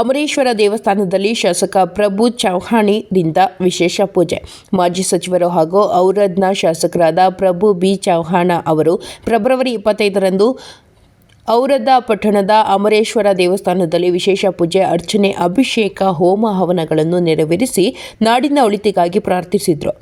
ಅಮರೇಶ್ವರ ದೇವಸ್ಥಾನದಲ್ಲಿ ಶಾಸಕ ಪ್ರಭು ಚೌಹಾಣಿರಿಂದ ವಿಶೇಷ ಪೂಜೆ. ಮಾಜಿ ಸಚಿವರು ಹಾಗೂ ಔರದ್ನ ಶಾಸಕರಾದ ಪ್ರಭು ಬಿ. ಚೌಹಾಣ ಅವರು ಫೆಬ್ರವರಿ ಇಪ್ಪತ್ತೈದರಂದು ಔರದ ಪಟ್ಟಣದ ಅಮರೇಶ್ವರ ದೇವಸ್ಥಾನದಲ್ಲಿ ವಿಶೇಷ ಪೂಜೆ, ಅರ್ಚನೆ, ಅಭಿಷೇಕ, ಹೋಮ ಹವನಗಳನ್ನು ನೆರವೇರಿಸಿ ನಾಡಿನ ಒಳಿತಿಗಾಗಿ ಪ್ರಾರ್ಥಿಸಿದರು.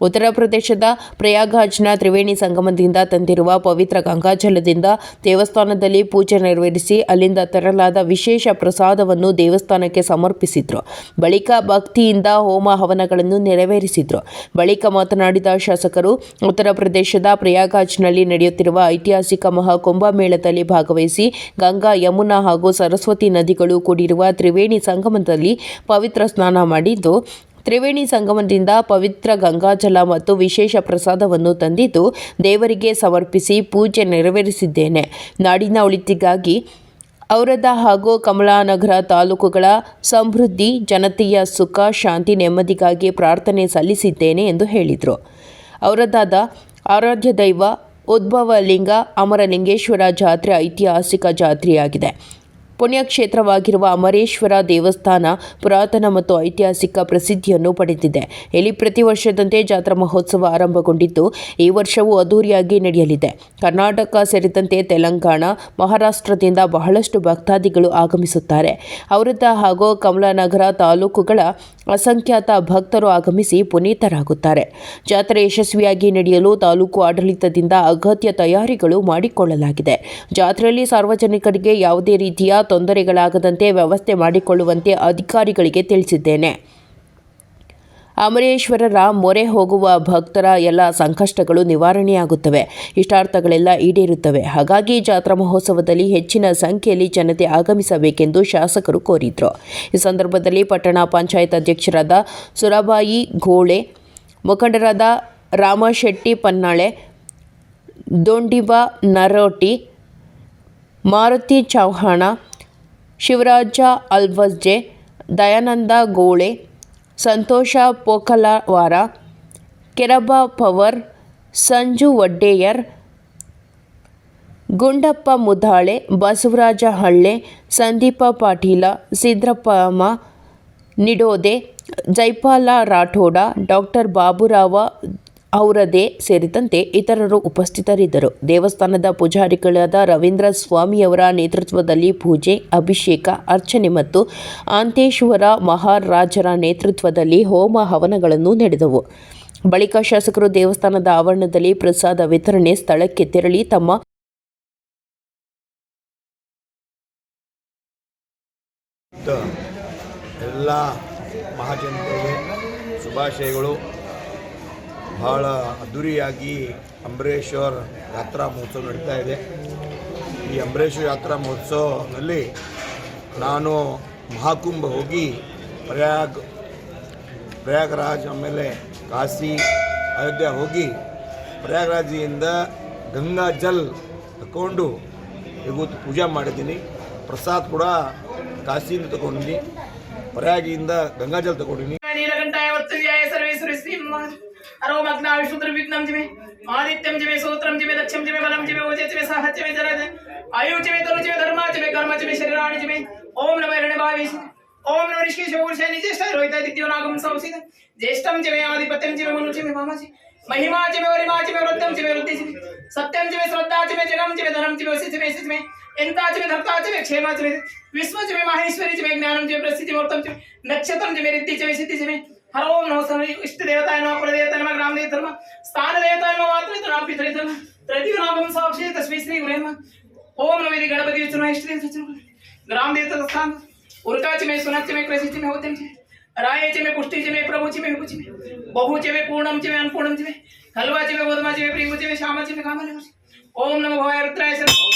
ಉತ್ತರ ಪ್ರದೇಶದ ಪ್ರಯಾಗ್ರಾಜ್ನ ತ್ರಿವೇಣಿ ಸಂಗಮದಿಂದ ತಂದಿರುವ ಪವಿತ್ರ ಗಂಗಾಜಲದಿಂದ ದೇವಸ್ಥಾನದಲ್ಲಿ ಪೂಜೆ ನೆರವೇರಿಸಿ ಅಲ್ಲಿಂದ ತರಲಾದ ವಿಶೇಷ ಪ್ರಸಾದವನ್ನು ದೇವಸ್ಥಾನಕ್ಕೆ ಸಮರ್ಪಿಸಿದ್ರು. ಬಳಿಕ ಭಕ್ತಿಯಿಂದ ಹೋಮ ಹವನಗಳನ್ನು ನೆರವೇರಿಸಿದ್ರು. ಬಳಿಕ ಮಾತನಾಡಿದ ಶಾಸಕರು, ಉತ್ತರ ಪ್ರದೇಶದ ಪ್ರಯಾಗ್ರಾಜ್ನಲ್ಲಿ ನಡೆಯುತ್ತಿರುವ ಐತಿಹಾಸಿಕ ಮಹಾಕುಂಭಮೇಳದಲ್ಲಿ ಭಾಗವಹಿಸಿ ಗಂಗಾ, ಯಮುನಾ ಹಾಗೂ ಸರಸ್ವತಿ ನದಿಗಳು ಕೂಡಿರುವ ತ್ರಿವೇಣಿ ಸಂಗಮದಲ್ಲಿ ಪವಿತ್ರ ಸ್ನಾನ ಮಾಡಿದ್ದು ತ್ರಿವೇಣಿ ಸಂಗಮದಿಂದ ಪವಿತ್ರ ಗಂಗಾಜಲ ಮತ್ತು ವಿಶೇಷ ಪ್ರಸಾದವನ್ನು ತಂದಿದ್ದು ದೇವರಿಗೆ ಸಮರ್ಪಿಸಿ ಪೂಜೆ ನೆರವೇರಿಸಿದ್ದೇನೆ. ನಾಡಿನ ಉಳಿತಿಗಾಗಿ ಔರದ ಹಾಗೂ ಕಮಲಾನಗರ ತಾಲೂಕುಗಳ ಸಮೃದ್ಧಿ, ಜನತೆಯ ಸುಖ, ಶಾಂತಿ, ನೆಮ್ಮದಿಗಾಗಿ ಪ್ರಾರ್ಥನೆ ಸಲ್ಲಿಸಿದ್ದೇನೆ ಎಂದು ಹೇಳಿದರು. ಔರದಾದ ಆರಾಧ್ಯ ದೈವ ಉದ್ಭವಲಿಂಗ ಅಮರಲಿಂಗೇಶ್ವರ ಜಾತ್ರೆ ಐತಿಹಾಸಿಕ ಜಾತ್ರೆಯಾಗಿದೆ. ಪುಣ್ಯಕ್ಷೇತ್ರವಾಗಿರುವ ಅಮರೇಶ್ವರ ದೇವಸ್ಥಾನ ಪುರಾತನ ಮತ್ತು ಐತಿಹಾಸಿಕ ಪ್ರಸಿದ್ಧಿಯನ್ನು ಪಡೆದಿದೆ. ಇಲ್ಲಿ ಪ್ರತಿ ವರ್ಷದಂತೆ ಜಾತ್ರಾ ಮಹೋತ್ಸವ ಆರಂಭಗೊಂಡಿದ್ದು, ಈ ವರ್ಷವೂ ಅದ್ದೂರಿಯಾಗಿ ನಡೆಯಲಿದೆ. ಕರ್ನಾಟಕ ಸೇರಿದಂತೆ ತೆಲಂಗಾಣ, ಮಹಾರಾಷ್ಟ್ರದಿಂದ ಬಹಳಷ್ಟು ಭಕ್ತಾದಿಗಳು ಆಗಮಿಸುತ್ತಾರೆ. ಔರದ ಹಾಗೂ ಕಮಲಾನಗರ ತಾಲೂಕುಗಳ ಅಸಂಖ್ಯಾತ ಭಕ್ತರು ಆಗಮಿಸಿ ಪುನೀತರಾಗುತ್ತಾರೆ. ಜಾತ್ರೆ ಯಶಸ್ವಿಯಾಗಿ ನಡೆಯಲು ತಾಲೂಕು ಆಡಳಿತದಿಂದ ಅಗತ್ಯ ತಯಾರಿಗಳು ಮಾಡಿಕೊಳ್ಳಲಾಗಿದೆ. ಜಾತ್ರೆಯಲ್ಲಿ ಸಾರ್ವಜನಿಕರಿಗೆ ಯಾವುದೇ ರೀತಿಯ ತೊಂದರೆಗಳಾಗದಂತೆ ವ್ಯವಸ್ಥೆ ಮಾಡಿಕೊಳ್ಳುವಂತೆ ಅಧಿಕಾರಿಗಳಿಗೆ ತಿಳಿಸಿದ್ದೇನೆ. ಅಮರೇಶ್ವರರ ಮೊರೆ ಹೋಗುವ ಭಕ್ತರ ಎಲ್ಲ ಸಂಕಷ್ಟಗಳು ನಿವಾರಣೆಯಾಗುತ್ತವೆ. ಇಷ್ಟಾರ್ಥಗಳೆಲ್ಲ ಈಡೇರುತ್ತವೆ. ಹಾಗಾಗಿ ಜಾತ್ರಾ ಮಹೋತ್ಸವದಲ್ಲಿ ಹೆಚ್ಚಿನ ಸಂಖ್ಯೆಯಲ್ಲಿ ಜನತೆ ಆಗಮಿಸಬೇಕೆಂದು ಶಾಸಕರು ಕೋರಿದರು. ಈ ಸಂದರ್ಭದಲ್ಲಿ ಪಟ್ಟಣ ಪಂಚಾಯತ್ ಅಧ್ಯಕ್ಷರಾದ ಸುರಬಾಯಿ ಘೋಳೆ ಮುಖಂಡರಾದ ರಾಮಶೆಟ್ಟಿ ಪನ್ನಾಳೆ, ದೊಂಡಿವ ನರೋಟಿ, ಮಾರುತಿ ಚೌಹಾಣ, ಶಿವರಾಜ ಅಲ್ವಜ್ಜೆ, ದಯಾನಂದ ಗೋಳೆ ಸಂತೋಷ ಪೋಕಲವಾರ ಕೆರಬ ಪವರ್, ಸಂಜು ವಡ್ಡೇಯರ್, ಗುಂಡಪ್ಪ ಮುದಾಳೆ ಬಸವರಾಜ ಹಳ್ಳೆ, ಸಂದೀಪ ಪಾಟೀಲ ಸಿದ್ರಪ್ಪಮ ನಿಡೋದೆ, ಜೈಪಾಲ ರಾಠೋಡ, ಡಾಕ್ಟರ್ ಬಾಬುರಾವ ಔರದೆ ಸೇರಿದಂತೆ ಇತರರು ಉಪಸ್ಥಿತರಿದ್ದರು. ದೇವಸ್ಥಾನದ ಪೂಜಾರಿಗಳಾದ ರವೀಂದ್ರ ಸ್ವಾಮಿಯವರ ನೇತೃತ್ವದಲ್ಲಿ ಪೂಜೆ, ಅಭಿಷೇಕ, ಅರ್ಚನೆ ಮತ್ತು ಆಂತೇಶ್ವರ ಮಹಾರಾಜರ ನೇತೃತ್ವದಲ್ಲಿ ಹೋಮ ಹವನಗಳನ್ನು ನಡೆದವು. ಬಳಿಕ ಶಾಸಕರು ದೇವಸ್ಥಾನದ ಆವರಣದಲ್ಲಿ ಪ್ರಸಾದ ವಿತರಣೆ ಸ್ಥಳಕ್ಕೆ ತೆರಳಿ ತಮ್ಮ ಎಲ್ಲ ಮಹಾಜನತೆಗೆ ಶುಭಾಶಯಗಳು. ಬಹಳ ಅದ್ಧೂರಿಯಾಗಿ ಅಂಬರೇಶ್ವರ್ ಯಾತ್ರಾ ಮಹೋತ್ಸವ ನಡೀತಾ ಇದೆ. ಈ ಅಂಬರೇಶ್ವರ ಯಾತ್ರಾ ಮಹೋತ್ಸವದಲ್ಲಿ ನಾನು ಮಹಾಕುಂಭ ಹೋಗಿ ಪ್ರಯಾಗ್, ಪ್ರಯಾಗರಾಜ್ ಆಮೇಲೆ ಕಾಶಿ, ಅಯೋಧ್ಯೆ ಹೋಗಿ ಪ್ರಯಾಗರಾಜಿಯಿಂದ ಗಂಗಾ ಜಲ್ ತಗೊಂಡು ಇವತ್ತು ಪೂಜೆ ಮಾಡಿದ್ದೀನಿ. ಪ್ರಸಾದ್ ಕೂಡ ಕಾಶಿಯಿಂದ ತಗೊಂಡಿನಿ ಪ್ರಯಾಗಿಯಿಂದ ಗಂಗಾಜಲ್ ತಗೊಂಡಿನಿ अरो मग्नावि जिमे, आदित्यम जिमे, सूत्रम जिमे जिमे बलम जिमे ओजे जिमे सहज जिमे आयु जिमे जिमे, धर्मा जिमे, कर्म जिमे, शरीराणि जिमे, ओम नमः ओम नमः ऋषि नागम ज्येष्ठम जिमे आदिपत्यम जिमे, मनु जिमे, मामा जी महिमा जिमे वरिमा जिमे, वृद्धम जिमे, वृद्धि जिमे, सत्यम जिमे, श्रद्धा जिमे, जगम जिमे, धनम जिमे जिमे जिमे धर्ता जिमे जिमे, विश्व जिमे, माहेश्वरी जिमे, ज्ञानम जिमे, प्रसिद्धि जिमे, नक्षत्रम जिमे, रिद्धि जिमे, सिद्धि जिमे, हर ओम नमः इष्ट देवता नमः कुल नामने धर्म स्थान देवता तो नाम पितरे धर्म साक्षी श्री ओम गणपति विष्णु ग्राम देवता स्थान में सुनच में में होते हैं राय च में पुष्टि च में प्रभु च में कुछ में बहु च में पूर्णम च में च में हलवा च में च में प्रेम च में च में ओम नमो भवाय रुद्राय सर्व